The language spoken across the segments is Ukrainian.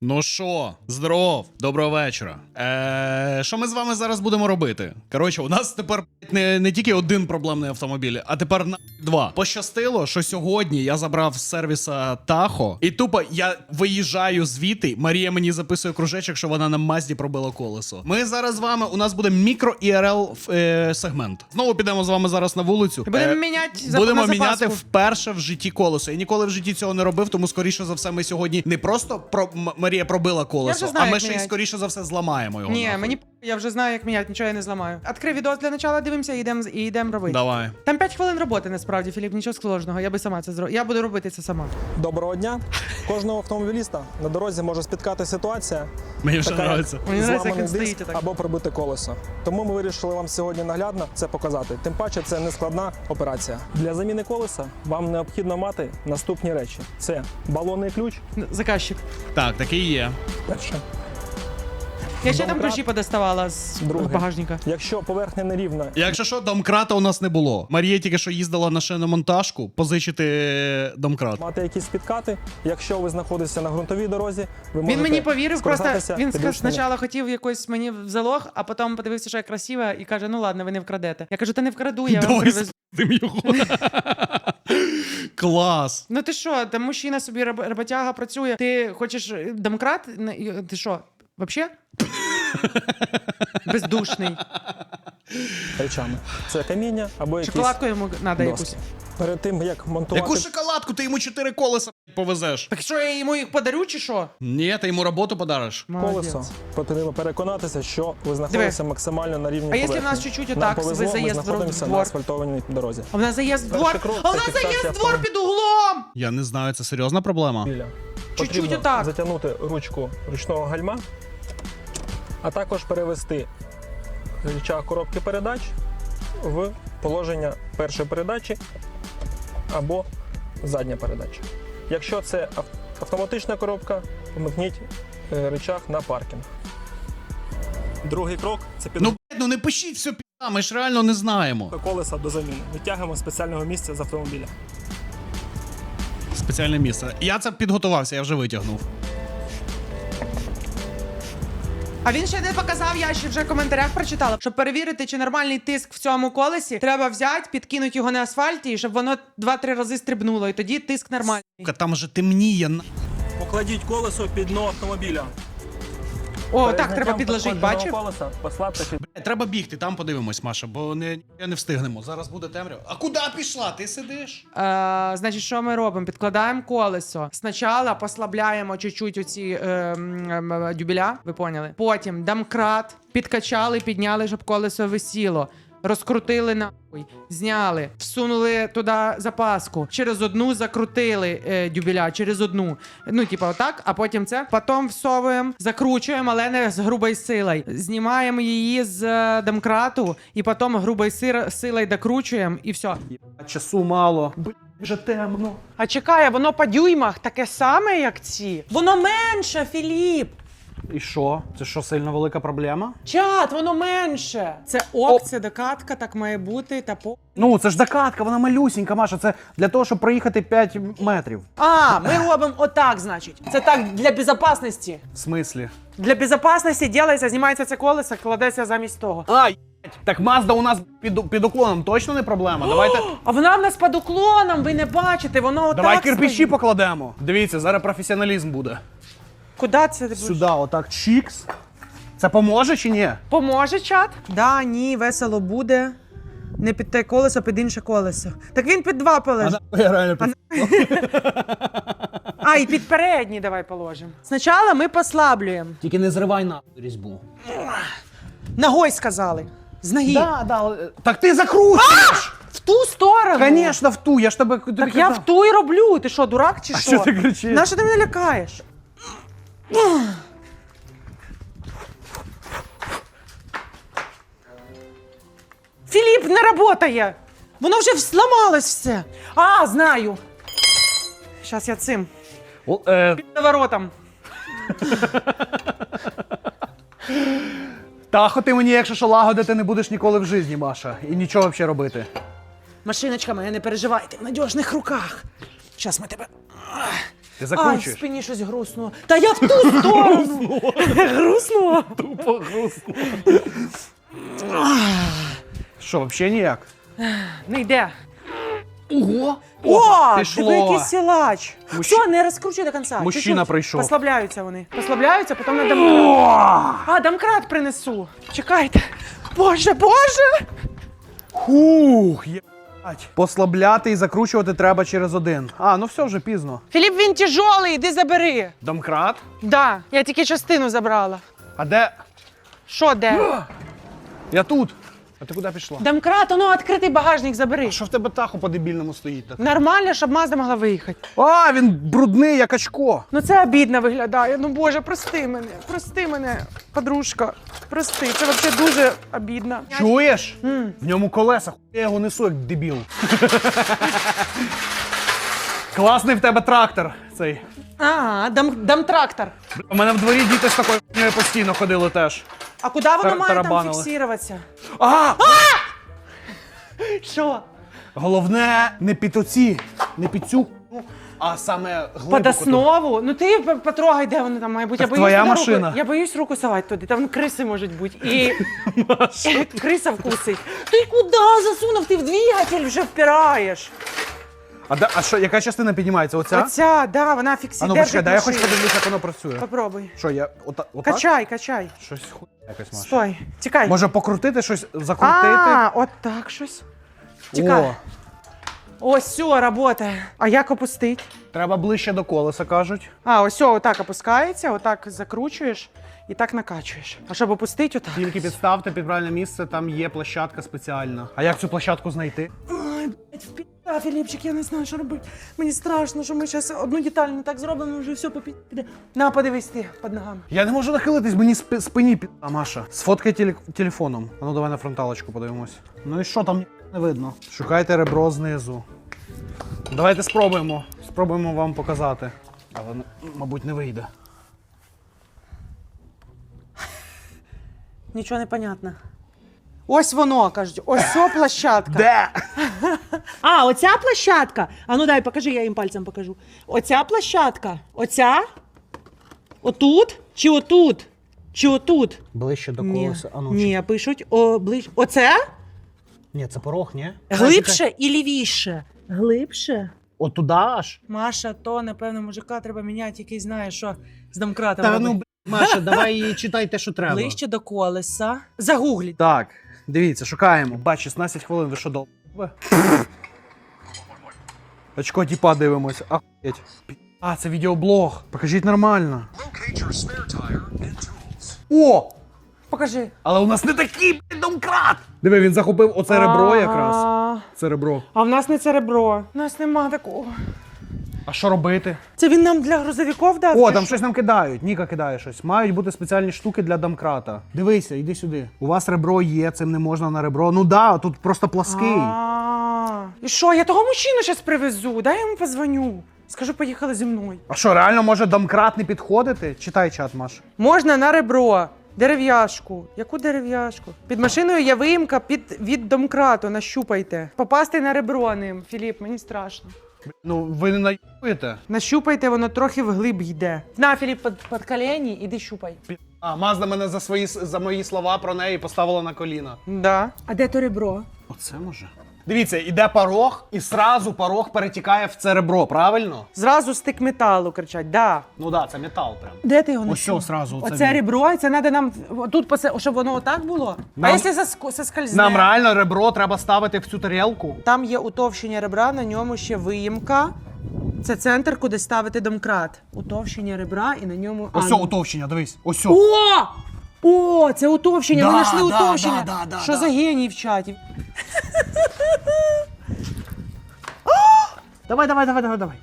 Ну що, здоров, доброго вечора. Е, що ми з вами зараз будемо робити? Коротше, у нас тепер не, не тільки один проблемний автомобіль, а тепер на два. Пощастило, що сьогодні я забрав з сервіса Тахо, і тупо я виїжджаю звідти. Марія мені записує кружечок, що вона на Мазді пробила колесо. Ми зараз з вами. У нас буде мікро ІРЛ е, сегмент. Знову підемо з вами зараз на вулицю. Будемо Е, міняти за- Будемо міняти вперше в житті колесо. Я ніколи в житті цього не робив, тому скоріше за все, ми сьогодні не просто про Марія пробила колесо, вже знаю, а ми як ще й скоріше за все зламаємо його. Ні, нахуй. мені я вже знаю, як міняти, нічого я не зламаю. Открив відео для начала, дивимося і йдемо і йдемо робити. Давай. Там 5 хвилин роботи насправді, Філіп, нічого складного. Я би сама це зробила. Я буду робити це сама. Доброго дня. Кожного автомобіліста на дорозі може спіткати ситуація, Мені вже така подобається. як Мені нравиться, як зламаний він диск стоїть отак. або пробите колесо. Тому ми вирішили вам сьогодні наглядно це показати. Тим паче, це не складна операція. Для заміни колеса вам необхідно мати наступні речі: це балонний ключ. Заказчик. Так, такий є. Перше. Я ще там Домкрат. ключі подоставала з Друге. багажника. Якщо поверхня нерівна, Якщо що, домкрата у нас не було. Марія тільки що їздила на шиномонтажку позичити домкрат. мати якісь спіткати. Якщо ви знаходитеся на ґрунтовій дорозі, ви Він мені повірив, просто скористатися він ска- підручними. спочатку хотів якось мені в залог, а потім подивився, що я красива, і каже: ну ладно, ви не вкрадете. Я кажу, та не вкраду, я вам Давай привезу. спитим його. Клас. Ну ти що, там мужчина собі роб- роботяга працює. Ти хочеш е, домкрат? І- Ти що, вообще? Бездушний. речами. Це каміння або якісь Шоколадку йому треба якусь. доски. Перед тим як монтувати Яку шоколадку ти йому чотири колеса повезеш? Так що я йому їх подарю, чи що? Ні, ти йому роботу подариш. колесо, Молодець. потрібно переконатися, що ви знаходитеся максимально на рівні А якщо в поверхні. нас чуть-чуть Нам отак повезло, ми заїзд в знаходимося на асфальтованій дорозі. А в нас заїзд в Перший двор. крок А в це нас фіксація заїзд в двор автомобіля. під углом! Я не знаю, це серйозна проблема. Біля. Чуть-чуть Потрібно отак. затягнути ручку ручного гальма, а також перевести рычаг коробки передач в положення першої передачі або задня передача. Якщо це автоматична коробка, вмикніть е, рычаг на паркінг. Другий крок це Ну, блядь, ну не пишіть все пі***а, ми ж реально не знаємо. колеса до заміни. Витягуємо з спеціального місця з автомобіля. Спеціальне місце. Я це підготувався, я вже витягнув. А він ще не показав, я ще вже в коментарях прочитала. Щоб перевірити, чи нормальний тиск в цьому колесі, треба взяти, підкинути його на асфальті, і щоб воно 2-3 рази стрибнуло, і тоді тиск нормальний. Сука, Там же темніє. Покладіть колесо під дно автомобіля. О, так треба підложити, бачив? Блядь, Треба бігти, там подивимось, Маша, бо не, не встигнемо. Зараз буде темрява. А куди пішла? Ти сидиш? Е, значить, що ми робимо? Підкладаємо колесо. Спочатку послабляємо чуть-чуть оці е, м, дюбеля, ви поняли? Потім домкрат, підкачали, підняли, щоб колесо висіло. Розкрутили нахуй, зняли, всунули туди запаску. Через одну закрутили е, дюбеля, через одну. Ну, типа, отак, а потім це. Потім всовуємо, закручуємо, але не з грубою силою. Знімаємо її з е, домкрату, і потім грубою сир- силою докручуємо, і все. Часу мало. Вже темно. А чекай, воно по дюймах таке саме, як ці. Воно менше, Філіп. І що? Це що, сильно велика проблема? Чат, воно менше. Це ок, це докатка, так має бути. Та по. Ну, це ж закатка, вона малюсінька, Маша. Це для того, щоб проїхати 5 метрів. А, ми робимо отак, значить. Це так для безпечності. В смислі? Для безпечності ділається, знімається це колесо, кладеться замість того. А, єть. так Мазда у нас під, під уклоном точно не проблема. Давайте, А вона в нас під уклоном, ви не бачите, воно отак. давай кирпичі стоїть. покладемо. Дивіться, зараз професіоналізм буде. Куди це ти будеш? Сюди, отак, чікс. Це поможе чи ні? Поможе чат? Да, ні, весело буде. Не під те колесо, під інше колесо. Так він під два полежить. Я реально під... А, і під передній давай положимо. Спочатку ми послаблюємо. Тільки не зривай на різьбу. Ногой сказали. З ноги. Да, да, так ти закручуєш! В ту сторону. Звісно, в ту, я ж тебе Так я в ту і роблю. Ти що, дурак чи А що? що ти кричиш? На що ти мене лякаєш? Філіп не працює. Воно вже зламалось все. А, знаю. Зараз я цим. О, е, Під наворотом. Тахо, ти мені, якщо що лагодити, не будеш ніколи в житті, Маша. І нічого взагалі робити. Машиночка моя, не переживайте, в надіжних руках. Зараз ми тебе. Ах, Ти Ай, в закручуєш. спині щось грустнуло. Та я в ту сторону! Грустнуло? Тупо грустно. Що, взагалі ніяк? Не йде. Ого! О, пішло. диви, який силач. Мужч- Все, не розкручуй до кінця. Мужчина Чуть-чуть. прийшов. Послабляються вони. Послабляються, потім на домкрат. А, домкрат принесу. Чекайте. Боже, боже! Хух, єбать. Послабляти і закручувати треба через один. А, ну все вже пізно. Філіп, він тяжолий, іди забери. Домкрат? Да, я тільки частину забрала. А де? Що де? Я тут. А ти куди пішла? Домкрат, ну відкритий багажник забери. Що в тебе тахо по дебільному стоїть? Так? Нормально, щоб Мазда могла виїхати. А, він брудний, як очко. Ну це обідно виглядає. Ну боже, прости мене, прости мене, подружка. Прости, це взагалі дуже обідно. Чуєш? В ньому колеса, хуй я його несу, як дебіл. Класний в тебе трактор цей. А, дам, дам трактор. У мене в дворі діти з такою постійно ходили теж. А куди воно Тар- має там тарабанили. фіксуватися? А! Що? Головне не під оці, не під цю хуйню, а саме глибоко. Під основу? Ну ти п- потрогай, де воно там має бути. Так твоя туди машина. Руку, я боюсь руку совати туди, там криси можуть бути. І криса вкусить. Ти куди засунув? Ти в двигатель вже впираєш. А, де- а що, яка частина піднімається? Оця? Оця, да, вона А фіксує. ну почекай, дай я хоч подивлюсь, як воно працює. Попробуй. Що, я ота, отак? Качай, качай. Щось хуй якось Маша. Стой, тікай. Може покрутити щось, закрутити? А, от так щось. О, Ось все, работає. А як опустить? треба ближче до колеса, кажуть. А, ось все, отак опускається, отак закручуєш і так накачуєш. А щоб опустити, отак. Тільки підставте під правильне місце, там є площадка спеціальна. А як цю площадку знайти? Ай, блядь, впіда, Філіпчик, я не знаю, що робити. Мені страшно, що ми зараз одну деталь не так зробимо, вже все попі- піде. На, подивись ти під ногами. Я не можу нахилитись, мені спи- спині піда, Маша. Сфоткай теле- телефоном. А ну давай на фронталочку подивимось. Ну і що там не видно? Шукайте ребро знизу. Давайте спробуємо. Спробуємо вам показати. Але, мабуть, не вийде. Нічого не понятно. Ось воно, кажуть, ось ця площадка. Де? А, оця площадка. А ну дай, покажи, я їм пальцем покажу. Оця площадка. Оця? Отут? Чи отут? Чи отут? Ближче до Ні, колеса. А ну, ні, пишуть о, ближ... Оце? Ні, це порог, ні? Глибше і лівіше. Глибше? От туди аж? Маша, то, напевно, мужика треба міняти, який знає, що з домкратом Та робити. ну, б**, Маша, давай читай те, що треба. Ближче до колеса. Загугліть. Так, дивіться, шукаємо. Бач, 16 хвилин, ви що дол... Очко тіпа дивимось. Ахуєть. А, це відеоблог. Покажіть нормально. О! Покажи. Але у нас не такий блядь, домкрат! Диви, він захопив оце ребро якраз. Це ребро. А в нас не це ребро. У нас нема такого. А що робити? Це він нам для грузовиків дав? О, там щось нам кидають. Ніка кидає щось. Мають бути спеціальні штуки для домкрата. Дивися, йди сюди. У вас ребро є, цим не можна на ребро. Ну да, тут просто плаский. А, І що, я того мужчину зараз привезу, дай я йому позвоню. Скажу, поїхали зі мною. А що, реально може домкрат не підходити? Читай чат, Маш. Можна на ребро, дерев'яшку. Яку дерев'яшку? Під машиною є виїмка під від домкрату, нащупайте. Попасти на ребро ним, Філіп, мені страшно. Ну, ви не наїбуєте? Нащупайте, воно трохи вглиб йде. На, Філіп, під, під колені, іди щупай. А, Мазда мене за свої за мої слова про неї поставила на коліна. Да. А де то ребро? Оце може. Дивіться, іде порог, і сразу порог перетікає в це ребро, правильно? Зразу стик металу кричать, да. Ну да, це метал прям. Де ти його Ось що сразу. Оце він. ребро, і це треба нам тут, посе- щоб воно отак було. Нам- А якщо заск- соскользне? Нам реально ребро треба ставити в цю тарілку. Там є утовщення ребра, на ньому ще виїмка. Це центр, куди ставити домкрат. Утовщення ребра і на ньому. Ось А, ну. утовщення, дивись. Ось. О! О, це утовщення. Да, Ми знайшли да, утовщення. да, да, да, Що да. за геній в чаті? Давай, давай, давай, давай, давай.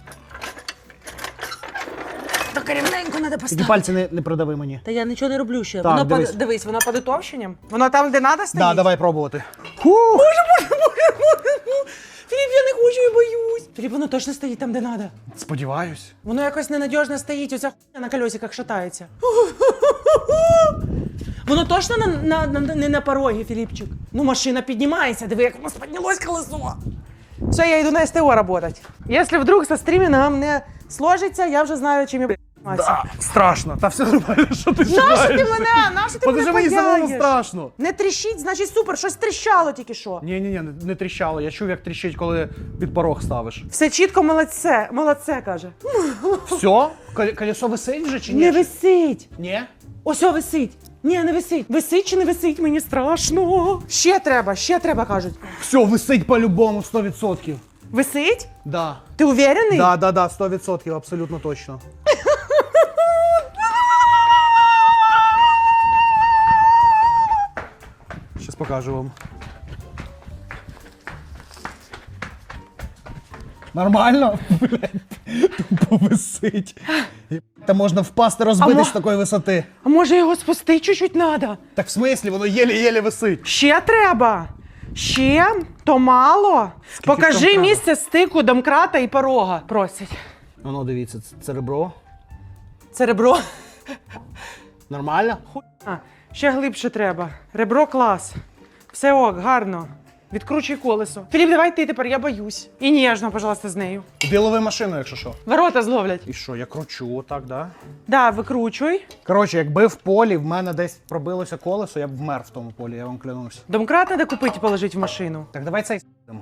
Так рівненько треба Тільки поставити. пальці не, не придави мені. Та я нічого не роблю ще. Так, воно дивись. Під, дивись, воно під утовщенням. Воно там, де треба стоїть? Да, давай пробувати. Філіп, я не хочу, я боюсь. Філіп, воно точно стоїть там, де треба. Сподіваюсь. Воно якось ненадіжно стоїть, оця хуйня на колесиках шатається. Воно точно на, на, на, не на порогі, Філіпчик. Ну, машина піднімається, диви, як у нас піднялось колесо. Все, я йду на СТО працювати. Якщо вдруг со стрімінгом не сложиться, я вже знаю, чим я буду займатися. Да, страшно. Та все нормально, що ти Нащо ти мене? Нащо ти Подожди, мене мені самому страшно. Не тріщить, значить супер, щось тріщало тільки що. Ні, ні, ні, не, не тріщало. Я чув, як тріщить, коли під порог ставиш. Все чітко, молодце, молодце каже. Все? Колесо висить вже чи ні? Не висить. Ні? Ось о, висить. Ні, не висить. Висить чи не висить, мені страшно. Ще треба, ще треба, кажуть. Все, висить по-любому 100%. Висить? Да. Ти уверений? Да, да, да, 100%, абсолютно точно. Сейчас покажу вам. Нормально? Блядь, тупо висить. Та можна впасти, розбитись з такої висоти. А може його спусти чуть-чуть треба? Так в смислі, воно єле-єле висить. Ще треба. Ще то мало. там Покажи треба? місце стику домкрата і порога. Просять. Воно дивіться, це, це ребро. Це ребро. Нормально? А, ще глибше треба. Ребро клас. Все ок, гарно. Відкручуй колесо. Філіп, давай ти тепер, я боюсь. І ніжно, пожалуйста, з нею. Білови машину, якщо що. Ворота зловлять. І що, я кручу, отак, да? Да, викручуй. Коротше, якби в полі в мене десь пробилося колесо, я б вмер в тому полі, я вам клянусь. Домкрат треба купити і положити в машину. Так давай цей с**емо.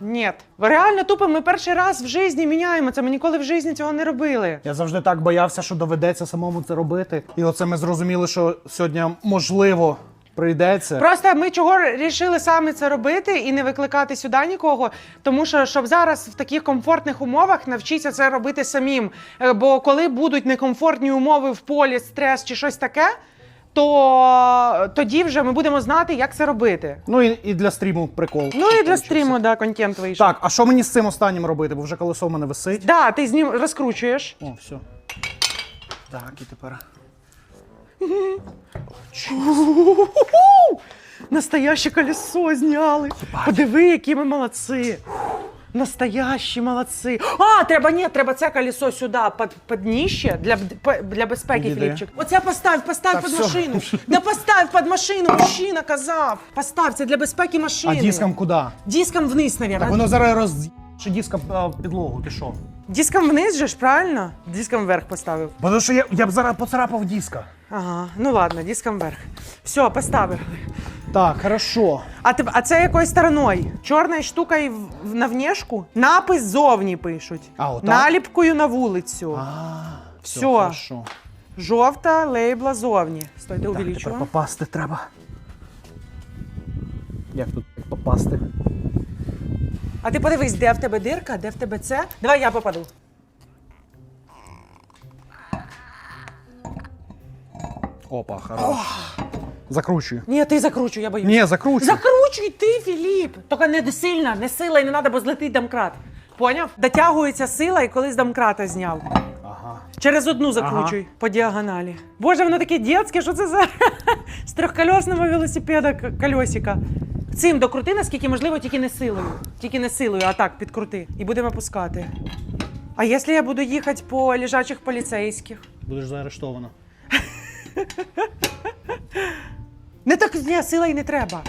Ні. Реально тупо, ми перший раз в житті міняємо це. Ми ніколи в житті цього не робили. Я завжди так боявся, що доведеться самому це робити. І оце ми зрозуміли, що сьогодні можливо прийдеться. Просто ми чого рішили саме це робити і не викликати сюди нікого, тому що щоб зараз в таких комфортних умовах навчитися це робити самим. Е, Бо коли будуть некомфортні умови в полі, стрес чи щось таке, то тоді вже ми будемо знати, як це робити. Ну і, і для стріму прикол. Ну і для стріму, да, контент вийшов. Так, а що мені з цим останнім робити? Бо вже колесо в мене висить. Да, ти з ним розкручуєш. О, все. Так, і тепер. Настояще колесо зняли. Подиви, які ми молодці. Настоящі молодці. А, треба ні, треба це колесо сюди, під, під дніще, для, для безпеки, Іди. Філіпчик. Оце постав, постав Так, під все. машину. Да постав під машину, мужчина казав. Постав, це для безпеки А диском куди? Диском вниз, Так воно зараз роз... Чи диском а, підлогу, ти що? Диском вниз же ж, правильно? Диском вверх поставив. Бо що я, я б зараз поцарапав диска. Ага, ну ладно, диском вверх. Все, поставив. Так, хорошо. А, ти, а це якою стороною? Чорною штукою в- на внешку? Напис зовні пишуть. А, отак? Наліпкою на вулицю. А, Всьо. все, хорошо. Жовта лейбла зовні. Стойте, Так, тепер попасти треба. Як тут попасти? А ти подивись, де в тебе дирка, де в тебе це. Давай я попаду. Опа, хорош. Закручую. Ні, ти закручуй, я боюсь. Ні, закручую. Закручуй ти, Філіп! Тільки не сильно, не сила і не треба, бо злетить домкрат. Поняв? Дотягується сила і коли з домкрата зняв. Ага. Через одну закручуй по діагоналі. Боже, воно таке дітське, що це за з трьохкольосного велосипеда к- кольосика. Цим докрути, наскільки можливо, тільки не силою. Тільки не силою, а так підкрути. І будемо пускати. А якщо я буду їхати по лежачих поліцейських? Будеш заарештована. Не так ні, сила і не треба.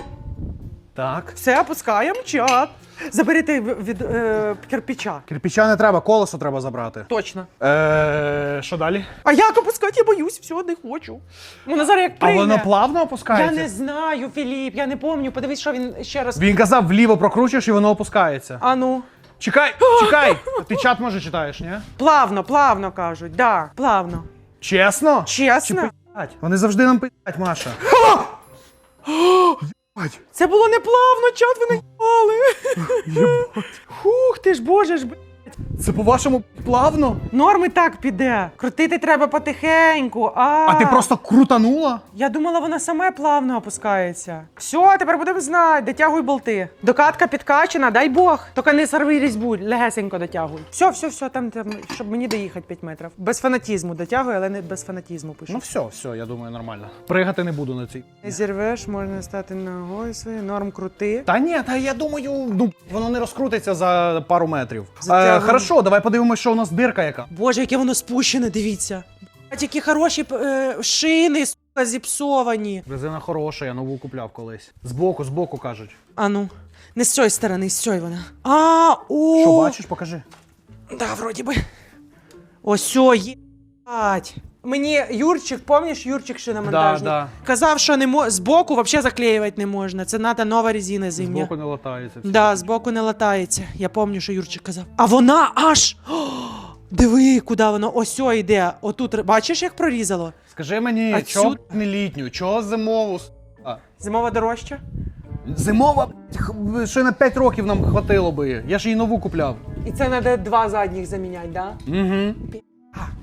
Так. Все, опускаємо чат. Заберете від е, кирпича. Кирпича не треба, колесо треба забрати. Точно. Е, що далі? А як опускати, я боюсь, все, не хочу. Воно зараз як А воно плавно Я опускається? не знаю, Філіп, я не пам'ятаю. Подивись, що він ще раз. Він казав, вліво прокручуєш і воно опускається. А ну. Чекай, чекай! Ти чат може читаєш, ні? Плавно, плавно кажуть, да, плавно. Чесно? Чесно? Вони завжди нам пи***ть, Маша. Єбать. Це було не плавно, чат ви наїбали. Хух, ти ж боже ж. б***ь. Це по-вашому плавно? Норм і так піде. Крутити треба потихеньку. А, А ти просто крутанула? Я думала, вона саме плавно опускається. Все, тепер будемо знати. Дотягуй болти. Докатка підкачена, дай Бог. Тільки не сорви різьбу, легесенько дотягуй. Все, все, все, там, там, щоб мені доїхати 5 метрів. Без фанатізму дотягуй, але не без фанатізму пишу. Ну все, все, я думаю, нормально. Пригати не буду на цій. Не зірвеш, можна стати ногою своєю, норм крути. Та ні, та я думаю, ну воно не розкрутиться за пару метрів. Е, Затягуємо. хорошо, давай подивимось, що у нас дирка яка. Боже, яке воно спущене, дивіться. Блять, які хороші е, шини, сука, зіпсовані. Резина хороша, я нову купляв колись. Збоку, збоку кажуть. А ну, не з цієї сторони, з цієї вона. А, о! Що бачиш, покажи. Да, вроді би. Ось, о, єбать. Мені Юрчик, пам'ятаєш, Юрчик ще на монтажник? да. Казав, що не мо... збоку взагалі заклеювати не можна. Це треба нова резина зимня. Збоку не латається. Да, збоку не латається. Я пам'ятаю, що Юрчик казав. А вона аж. Диви, куди воно. Ось йде. Отут. Бачиш, як прорізало? Скажи мені, А чого цю- не літню, чого зимову? с***? Зимова дорожча. Зимова, ще на 5 років нам хватило би. Я ж її нову купляв. І це треба два задніх заміняти, да? Угу.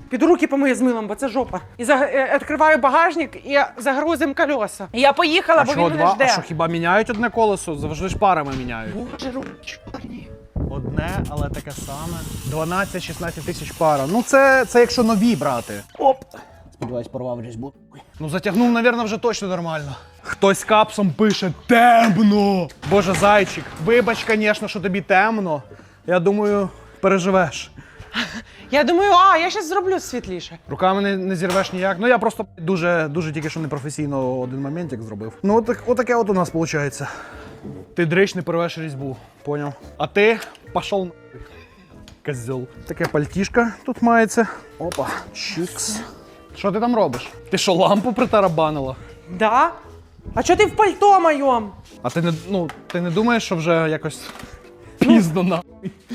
Піду руки помию з милом, бо це жопа. І за... е, відкриваю багажник і загрузим колеса. І я поїхала, А бо що, він мене два? жде. А що хіба міняють одне колесо? Завжди ж парами міняють. Боже, руки чорні. Одне, але таке саме. 12-16 тисяч пара. Ну це, це якщо нові брати. Оп! Сподіваюсь, порвав різьбу. Ну затягнув, напевно, вже точно нормально. Хтось капсом пише темно. Боже, зайчик, вибач, звісно, що тобі темно. Я думаю, переживеш. Я думаю, а, я зараз зроблю світліше. Руками не, не зірвеш ніяк. Ну я просто дуже, дуже тільки що непрофесійно один моментик зробив. Ну, отак, отаке от у нас виходить. Ти дрищ не порвеш різьбу, поняв? А ти пішов нахуй. Козьол. Таке пальтішка тут мається. Опа, чікс. Що ти там робиш? Ти що, лампу притарабанила? Да? А чого ти в пальто моєму? А ти не, ну, ти не думаєш, що вже якось пізно на.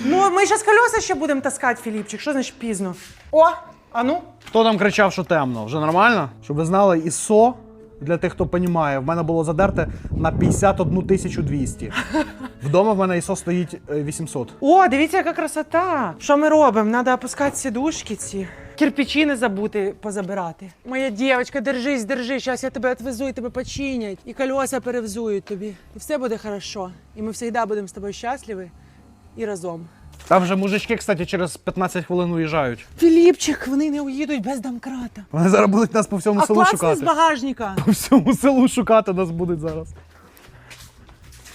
Ну, ми зараз колеса ще будемо таскати, Філіпчик. Що значить пізно? О, а ну. Хто там кричав, що темно? Вже нормально? Щоб ви знали, ІСО, для тих, хто розуміє, в мене було задерте на 51 200. Вдома в мене ІСО стоїть е, 800. О, дивіться, яка красота. Що ми робимо? Треба опускати сідушки ці. Кирпичі не забути позабирати. Моя дівчинка, держись, держись, зараз я тебе відвезу і тебе починять. І колеса перевзують тобі. І все буде хорошо. І ми завжди будемо з тобою щасливі і разом. Там вже мужички, кстати, через 15 хвилин уїжджають. Філіпчик, вони не уїдуть без домкрата. Вони зараз будуть нас по всьому А селу класний з шукати. багажника. По всьому селу шукати нас будуть зараз.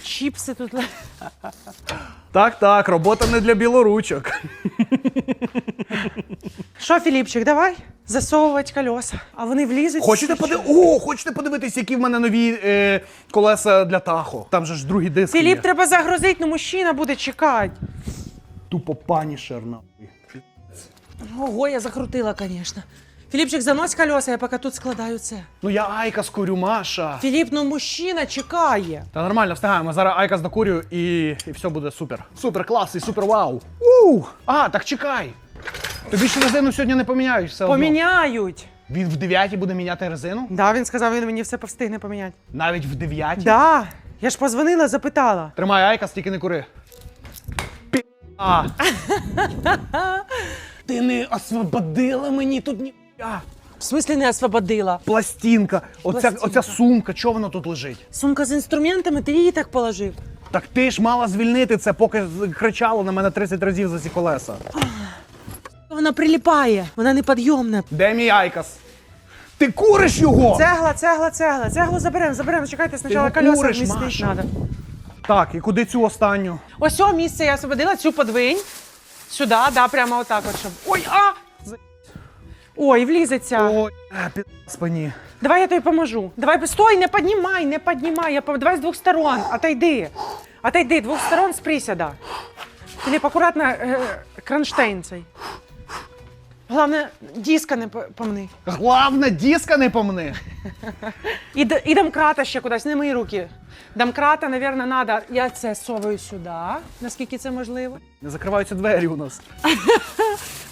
Чіпси тут. ле- Так, так, робота не для білоручок. Що, Філіпчик, давай засовувати колеса. А вони влізуть. Хочете всі, поди... О, хочете подивитись, які в мене нові е, колеса для Тахо? Там же ж другий диск. Філіп, є. треба загрузити, ну мужчина буде чекати. Тупо панішер нахуй. Ого, я закрутила, звісно. Філіпчик, занось колеса, я поки тут складаю це. Ну я Айка скурю, Маша. Філіп, ну мужчина чекає. Та нормально, встигаємо. Зараз Айка докурю і, і все буде супер. Супер клас і супер вау. У! А, так чекай. Тобі ще резину сьогодні не поміняють все одно. Поміняють. Він в 9 буде міняти резину? Да, він сказав, він мені все повстигне поміняти. Навіть в 9? Да. Я ж позвонила, запитала. Тримай Айка, стільки не кури. Пі... А. Ти не освободила мені тут ні. В смислі не освободила. Пластинка, оця, Пластинка. оця сумка, чого вона тут лежить? Сумка з інструментами, ти її так положив. Так ти ж мала звільнити це, поки кричало на мене 30 разів за ці колеса. Вона приліпає, вона неподйомна. Де мій Айкас? Ти куриш його! Цегла, цегла, цегла. Цеглу заберемо, заберемо. Чекайте, спочатку його колеса куриш, вмістити Маша. треба. Так, і куди цю останню? Ось о місце я освободила, цю подвинь. Сюди, да, прямо отак от, щоб. Ой, а! Ой, влізеться. Ой, а, під спині. Давай я тобі поможу. Давай, стой, не піднімай, не піднімай. Я пом- Давай з двох сторон. Отойди. Отойди, двох сторон з присяда. Філіп, акуратно е, кронштейн цей. Головне, диска не по- помни. Главне, диска не помни. І, д- і домкрата ще кудись, не мої руки. Домкрата, мабуть, треба. Я це совую сюди, наскільки це можливо. Не закриваються двері у нас.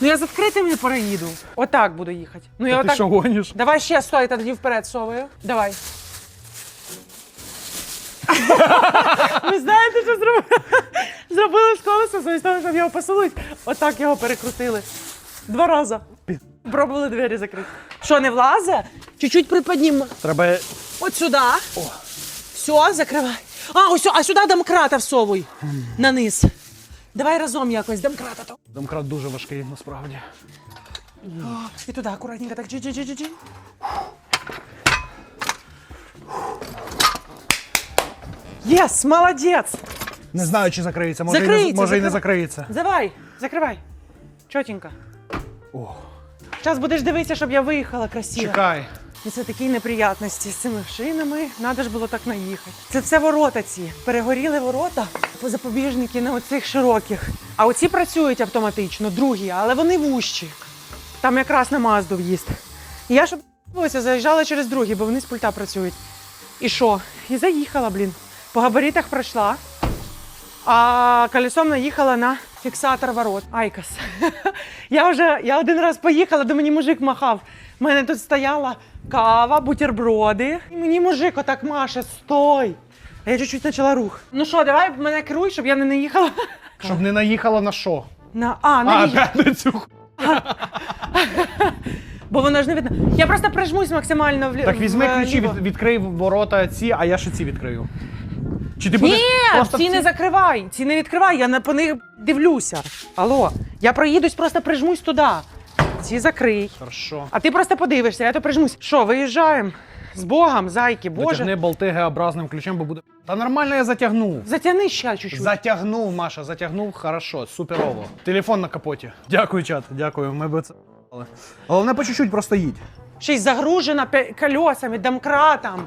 Ну я з відкритими переїду. Отак буду їхати. Ну я Та ти отак. що гониш? Давай ще стой, тоді вперед соваю. Давай. Ви знаєте, що зробили? Зробили з колеса, замість того, щоб його посунути. Отак його перекрутили. Два рази. Пробували двері закрити. Що, не влазе? Чуть-чуть приподнімо. Треба. От сюди. Все, закривай. А, ось, а сюди домкрата всовуй. На низ. Давай разом якось домкрата. то. Домкрат дуже важкий, насправді. О, і туди акуратненько так. Джи-джи-джи-джи. Єс, молодець! Не знаю, чи закриється, може, і, не, Закриється, може і не закриється. Давай, закривай. Чотенько. О, Зараз будеш дивитися, щоб я виїхала красиво. чекай. І це такі неприятності з цими шинами. Надо ж було так наїхати. Це все ворота ці. Перегоріли ворота, запобіжники на оцих широких. А оці працюють автоматично, другі, але вони вущі. Там якраз на Мазду в'їзд. І я щоб ось заїжджала через другий, бо вони з пульта працюють. І що? І заїхала, блін. По габаритах пройшла, а колесом наїхала на фіксатор ворот. Айкос. я вже я один раз поїхала, де мені мужик махав. У мене тут стояла кава, бутерброди. І мені мужик отак маше, стой. А я чуть-чуть почала рух. Ну що, давай мене керуй, щоб я не наїхала. Щоб не наїхала на що? На, а, на А, їх. на цю ху- Бо воно ж не видно. Я просто прижмусь максимально в лі- Так візьми ключі, від, відкрий ворота ці, а я ще ці відкрию. Чи ти будеш Ні, просто ці в не закривай, ці не відкривай, я на по них дивлюся. Алло, я проїдусь, просто прижмусь туди. Ці закрий. Хорошо. А ти просто подивишся, я то прижмусь. Що, виїжджаємо? З Богом, зайки, Боже. Витягни болти Г-образним ключем, бо буде. Та нормально я затягнув. Затягни ще чуть-чуть. Затягнув, Маша, затягнув, хорошо, суперово. Телефон на капоті. Дякую, чат, дякую. Ми би це. але- Головне по чуть-чуть просто їдь. Ще й загружена пе- колесами, домкратом.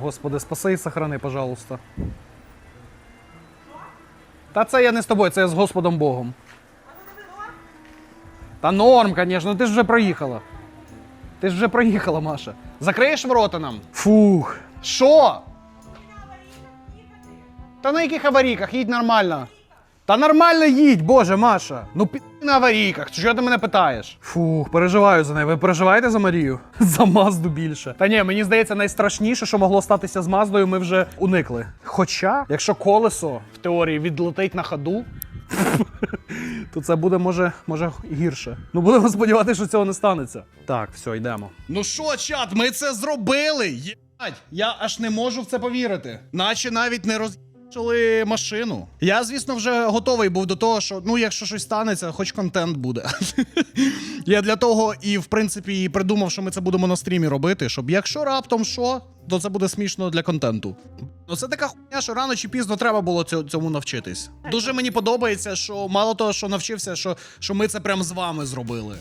Господи, спаси і сохрани, пожалуйста. Та це я не з тобою, це я з Господом Богом. Та норм, звісно, ти ж вже проїхала. Ти ж вже проїхала, Маша. Закриєш ворота нам? Фух. Що? Та на яких аварійках? Їдь нормально. Та нормально їдь, боже, Маша. Ну пі на аварійках. Чого ти мене питаєш? Фух, переживаю за неї. Ви переживаєте за Марію? За Мазду більше. Та ні, мені здається, найстрашніше, що могло статися з Маздою, ми вже уникли. Хоча, якщо колесо в теорії відлетить на ходу, то це буде може, може гірше. Ну будемо сподіватися, що цього не станеться. Так, все, йдемо. Ну що, чат, ми це зробили? Єбать, я аж не можу в це повірити. Наче навіть не роз'їжджали машину. Я, звісно, вже готовий був до того, що ну, якщо щось станеться, хоч контент буде. я для того і, в принципі, і придумав, що ми це будемо на стрімі робити, щоб якщо раптом що, то це буде смішно для контенту. Ну це така хуйня, що рано чи пізно треба було цьо- цьому навчитись. Дуже мені подобається, що мало того, що навчився, що, що ми це прям з вами зробили.